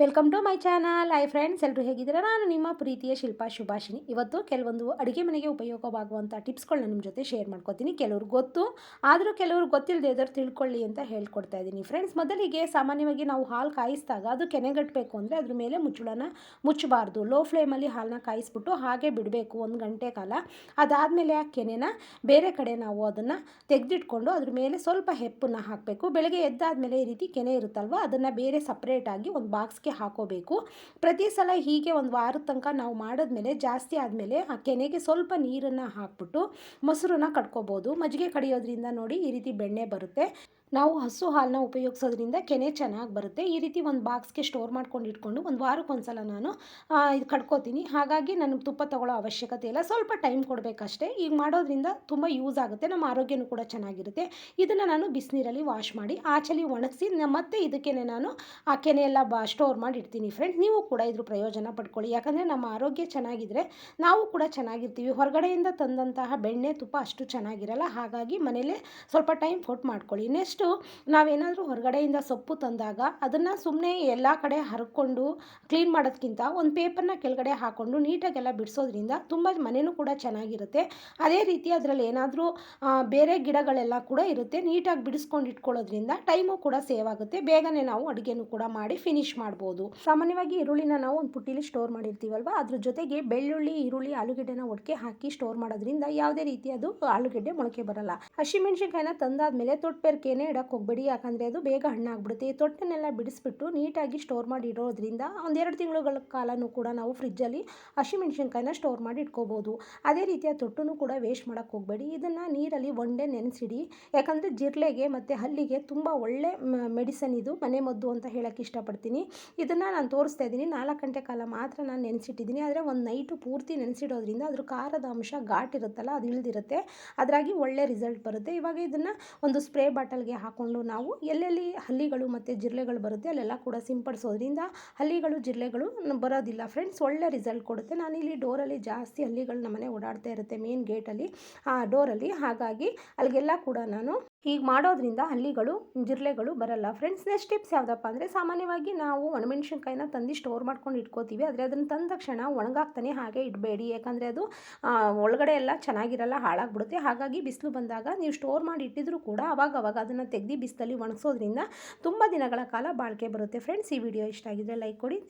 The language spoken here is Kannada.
Welcome to my channel hi friends ಎಲ್ಲರೂ ಹೇಗಿದ್ದೀರಾ? ನಾನು ನಿಮ್ಮ ಪ್ರೀತಿಯ ಶಿಲ್ಪಾ ಶುಭಾಷಿನಿ ಇವತ್ತು ಕೆಲವೊಂದು ಅಡುಗೆ ಮನೆಗೆ ಉಪಯೋಗವಾಗುವಂಥ ಟಿಪ್ಸ್ಗಳನ್ನ ನಿಮ್ಮ ಜೊತೆ ಶೇರ್ ಮಾಡ್ಕೊತೀನಿ. ಕೆಲವ್ರು ಗೊತ್ತು, ಆದರೂ ಕೆಲವರು ಗೊತ್ತಿಲ್ಲದೆ ಇದ್ದವ್ರು ತಿಳ್ಕೊಳ್ಳಿ ಅಂತ ಹೇಳ್ಕೊಡ್ತಾ ಇದ್ದೀನಿ. ಫ್ರೆಂಡ್ಸ್ ಮೊದಲಿಗೆ ಸಾಮಾನ್ಯವಾಗಿ ನಾವು ಹಾಲು ಕಾಯಿಸಿದಾಗ ಅದು ಕೆನೆಗಟ್ಟಬೇಕು ಅಂದರೆ ಅದ್ರ ಮೇಲೆ ಮುಚ್ಚಳನ ಮುಚ್ಚಬಾರ್ದು. ಲೋ ಫ್ಲೇಮಲ್ಲಿ ಹಾಲನ್ನ ಕಾಯಿಸ್ಬಿಟ್ಟು ಹಾಗೆ ಬಿಡಬೇಕು ಒಂದು ಗಂಟೆ ಕಾಲ. ಅದಾದಮೇಲೆ ಆ ಕೆನೆನ ಬೇರೆ ಕಡೆ ನಾವು ಅದನ್ನು ತೆಗೆದಿಟ್ಕೊಂಡು ಅದ್ರ ಮೇಲೆ ಸ್ವಲ್ಪ ಹೆಪ್ಪನ್ನು ಹಾಕಬೇಕು. ಬೆಳಗ್ಗೆ ಎದ್ದಾದಮೇಲೆ ಈ ರೀತಿ ಕೆನೆ ಇರುತ್ತಲ್ವ, ಅದನ್ನು ಬೇರೆ ಸಪ್ರೇಟಾಗಿ ಒಂದು ಬಾಕ್ಸ್ಗೆ ಹಾಕೋಬೇಕು. ಪ್ರತಿ ಸಲ ಹೀಗೆ ಒಂದು ವಾರದ ತನಕ ನಾವು ಮಾಡಿದ್ಮೇಲೆ, ಜಾಸ್ತಿ ಆದಮೇಲೆ ಆ ಕೆನೆಗೆ ಸ್ವಲ್ಪ ನೀರನ್ನು ಹಾಕ್ಬಿಟ್ಟು, ಮೊಸರನ್ನ ಕಟ್ಕೋಬೋದು. ಮಜ್ಜಿಗೆ ಕಡಿಯೋದ್ರಿಂದ ನೋಡಿ ಈ ರೀತಿ ಬೆಣ್ಣೆ ಬರುತ್ತೆ. ನಾವು ಹಸು ಹಾಲನ್ನ ಉಪಯೋಗಿಸೋದ್ರಿಂದ ಕೆನೆ ಚೆನ್ನಾಗಿ ಬರುತ್ತೆ. ಈ ರೀತಿ ಒಂದು ಬಾಕ್ಸ್ಗೆ ಸ್ಟೋರ್ ಮಾಡ್ಕೊಂಡು ಇಟ್ಕೊಂಡು ಒಂದು ವಾರಕ್ಕೊಂದ್ಸಲ ನಾನು ಇದು ಕಟ್ಕೋತೀನಿ ಹಾಗಾಗಿ ನನಗೆ ತುಪ್ಪ ತಗೊಳ್ಳೋ ಅವಶ್ಯಕತೆ ಇಲ್ಲ. ಸ್ವಲ್ಪ ಟೈಮ್ ಕೊಡಬೇಕಷ್ಟೇ. ಈಗ ಮಾಡೋದ್ರಿಂದ ತುಂಬ ಯೂಸ್ ಆಗುತ್ತೆ. ನಮ್ಮ ಆರೋಗ್ಯನೂ ಕೂಡ ಚೆನ್ನಾಗಿರುತ್ತೆ. ಇದನ್ನು ನಾನು ಬಿಸಿನೀರಲ್ಲಿ ವಾಶ್ ಮಾಡಿ, ಆಚಲಿ ಒಣಗಿಸಿ ಮತ್ತೆ ಇದಕ್ಕೆ ನಾನು ಆ ಕೆನೆಯೆಲ್ಲ ಬಾ ಸ್ಟೋರ್ ಮಾಡಿ ಇಡ್ತೀನಿ ಫ್ರೆಂಡ್ಸ್ ನೀವು ಕೂಡ ಇದ್ರ ಪ್ರಯೋಜನ ಪಡ್ಕೊಳ್ಳಿ. ಯಾಕಂದರೆ ನಮ್ಮ ಆರೋಗ್ಯ ಚೆನ್ನಾಗಿದ್ದರೆ ನಾವು ಕೂಡ ಚೆನ್ನಾಗಿರ್ತೀವಿ. ಹೊರಗಡೆಯಿಂದ ತಂದಂತಹ ಬೆಣ್ಣೆ, ತುಪ್ಪ ಅಷ್ಟು ಚೆನ್ನಾಗಿರಲ್ಲ. ಹಾಗಾಗಿ ಮನೇಲೇ ಸ್ವಲ್ಪ ಟೈಮ್ ಫೋಟ್ ಮಾಡ್ಕೊಳ್ಳಿ. ನೆಕ್ಸ್ಟು ನಾವೇನಾದರೂ ಹೊರಗಡೆಯಿಂದ ಸೊಪ್ಪು ತಂದಾಗ ಅದನ್ನು ಸುಮ್ಮನೆ ಎಲ್ಲ ಕಡೆ ಹರ್ಕೊಂಡು ಕ್ಲೀನ್ ಮಾಡೋದಕ್ಕಿಂತ ಒಂದು ಪೇಪರ್ನ ಕೆಳಗಡೆ ಹಾಕ್ಕೊಂಡು ನೀಟಾಗೆಲ್ಲ ಬಿಡಿಸೋದ್ರಿಂದ ತುಂಬ ಮನೆಯೂ ಕೂಡ ಚೆನ್ನಾಗಿರುತ್ತೆ. ಅದೇ ರೀತಿ ಅದರಲ್ಲಿ ಏನಾದರೂ ಬೇರೆ ಗಿಡಗಳೆಲ್ಲ ಕೂಡ ಇರುತ್ತೆ. ನೀಟಾಗಿ ಬಿಡಿಸ್ಕೊಂಡು ಇಟ್ಕೊಳ್ಳೋದ್ರಿಂದ ಟೈಮು ಕೂಡ ಸೇವ್ ಆಗುತ್ತೆ. ಬೇಗನೆ ನಾವು ಅಡುಗೆನೂ ಕೂಡ ಮಾಡಿ ಫಿನಿಶ್ ಮಾಡ್ಬೋದು. ಸಾಮಾನ್ಯವಾಗಿ ಈರುಳ್ಳಿನ ನಾವು ಒಂದು ಪುಟ್ಟಿಲಿ ಸ್ಟೋರ್ ಮಾಡಿರ್ತೀವಲ್ವ? ಅದ್ರ ಜೊತೆಗೆ ಬೆಳ್ಳುಳ್ಳಿ, ಈರುಳ್ಳಿ, ಆಲೂಗೆಡ್ಡೆನ ಒಟ್ಟಿಗೆ ಹಾಕಿ ಸ್ಟೋರ್ ಮಾಡೋದ್ರಿಂದ ಯಾವುದೇ ರೀತಿ ಅದು ಆಲೂಗೆಡ್ಡೆ ಮೊಳಕೆ ಬರಲ್ಲ. ಹಸಿಮೆಣಸಿನ್ಕಾಯಿನ ತಂದಾದ್ಮೇಲೆ ತೊಟ್ಟೆರ್ಕೆನೆ ಇಡಕ್ಕೆ ಹೋಗ್ಬೇಡಿ. ಯಾಕಂದರೆ ಅದು ಬೇಗ ಹಣ್ಣಾಗ್ಬಿಡುತ್ತೆ ಈ ತೊಟ್ಟನ್ನೆಲ್ಲ ಬಿಡಿಸ್ಬಿಟ್ಟು ನೀಟಾಗಿ ಸ್ಟೋರ್ ಮಾಡಿ ಇಡೋದ್ರಿಂದ ಒಂದೆರಡು ತಿಂಗಳುಗಳ ಕಾಲನೂ ಕೂಡ ನಾವು ಫ್ರಿಜ್ಜಲ್ಲಿ ಹಸಿಮೆಣಸಿನ್ಕಾಯಿನ ಸ್ಟೋರ್ ಮಾಡಿ ಇಟ್ಕೋಬೋದು. ಅದೇ ರೀತಿಯ ತೊಟ್ಟನ್ನು ಕೂಡ ವೇಸ್ಟ್ ಮಾಡೋಕ್ಕೆ ಹೋಗಬೇಡಿ. ಇದನ್ನು ನೀರಲ್ಲಿ ಒಂಡೆ ನೆನೆಸಿಡಿ. ಯಾಕಂದರೆ ಜಿರ್ಲೆಗೆ ಮತ್ತು ಹಲ್ಲಿಗೆ ತುಂಬ ಒಳ್ಳೆ ಮೆಡಿಸನ್ ಇದು. ಮನೆ ಮದ್ದು ಅಂತ ಹೇಳೋಕ್ಕೆ ಇಷ್ಟಪಡ್ತೀನಿ. ಇದನ್ನು ನಾನು ತೋರಿಸ್ತಾ ಇದ್ದೀನಿ. ನಾಲ್ಕು ಗಂಟೆ ಕಾಲ ಮಾತ್ರ ನಾನು ನೆನೆಸಿಟ್ಟಿದ್ದೀನಿ. ಆದರೆ ಒಂದು ನೈಟು ಪೂರ್ತಿ ನೆನೆಸಿಡೋದ್ರಿಂದ ಅದ್ರ ಖಾರದ ಅಂಶ ಘಾಟ್ ಇರುತ್ತಲ್ಲ, ಅದು ಇಳಿದಿರುತ್ತೆ. ಅದರಾಗಿ ಒಳ್ಳೆ ರಿಸಲ್ಟ್ ಬರುತ್ತೆ. ಇವಾಗ ಇದನ್ನು ಒಂದು ಸ್ಪ್ರೇ ಬಾಟಲ್ಗೆ ಹಾಕ್ಕೊಂಡು ನಾವು ಎಲ್ಲೆಲ್ಲಿ ಹಲ್ಲಿಗಳು ಮತ್ತು ಜಿರಳೆಗಳು ಬರುತ್ತೆ ಅಲ್ಲೆಲ್ಲ ಕೂಡ ಸಿಂಪಡಿಸೋದ್ರಿಂದ ಹಲ್ಲಿಗಳು ಜಿರ್ಲೆಗಳು ಬರೋದಿಲ್ಲ. ಫ್ರೆಂಡ್ಸ್ ಒಳ್ಳೆ ರಿಸಲ್ಟ್ ಕೊಡುತ್ತೆ. ನಾನಿಲ್ಲಿ ಡೋರಲ್ಲಿ ಜಾಸ್ತಿ ಹಲ್ಲಿಗಳು ನಮ್ಮನೆ ಓಡಾಡ್ತಾ ಇರುತ್ತೆ ಮೇನ್ ಗೇಟಲ್ಲಿ ಆ ಡೋರಲ್ಲಿ ಹಾಗಾಗಿ ಅಲ್ಲಿಗೆಲ್ಲ ಕೂಡ ನಾನು ಹೀಗೆ ಮಾಡೋದ್ರಿಂದ ಹಲ್ಲಿಗಳು ಜಿರ್ಲೆಗಳು ಬರಲ್ಲ. ಫ್ರೆಂಡ್ಸ್ ನೆಕ್ಸ್ಟ್ ಟಿಪ್ಸ್ ಯಾವುದಪ್ಪ ಅಂದರೆ ಸಾಮಾನ್ಯವಾಗಿ ನಾವು ಒಣಮೆಣ್ಸಿನ್ಕಾಯಿನ ತಂದು ಸ್ಟೋರ್ ಮಾಡ್ಕೊಂಡು ಇಟ್ಕೋತೀವಿ. ಆದರೆ ಅದನ್ನು ತಂದ ತಕ್ಷಣ ಒಣಗಾಕ್ತಾನೆ ಹಾಗೆ ಇಡಬೇಡಿ. ಯಾಕಂದರೆ ಅದು ಒಳಗಡೆ ಎಲ್ಲ ಚೆನ್ನಾಗಿರಲ್ಲ, ಹಾಳಾಗ್ಬಿಡುತ್ತೆ. ಹಾಗಾಗಿ ಬಿಸಿಲು ಬಂದಾಗ ನೀವು ಸ್ಟೋರ್ ಮಾಡಿ ಇಟ್ಟಿದ್ರು ಕೂಡ ಅವಾಗ ಅವಾಗ ಅದನ್ನು ತೆಗೆದು ಬಿಸಿಲಲ್ಲಿ ಒಣಗಿಸೋದ್ರಿಂದ ತುಂಬ ದಿನಗಳ ಕಾಲ ಬಾಳಿಕೆ ಬರುತ್ತೆ. ಫ್ರೆಂಡ್ಸ್ ಈ ವಿಡಿಯೋ ಇಷ್ಟ ಆಗಿದ್ದರೆ ಲೈಕ್ ಕೊಡಿ.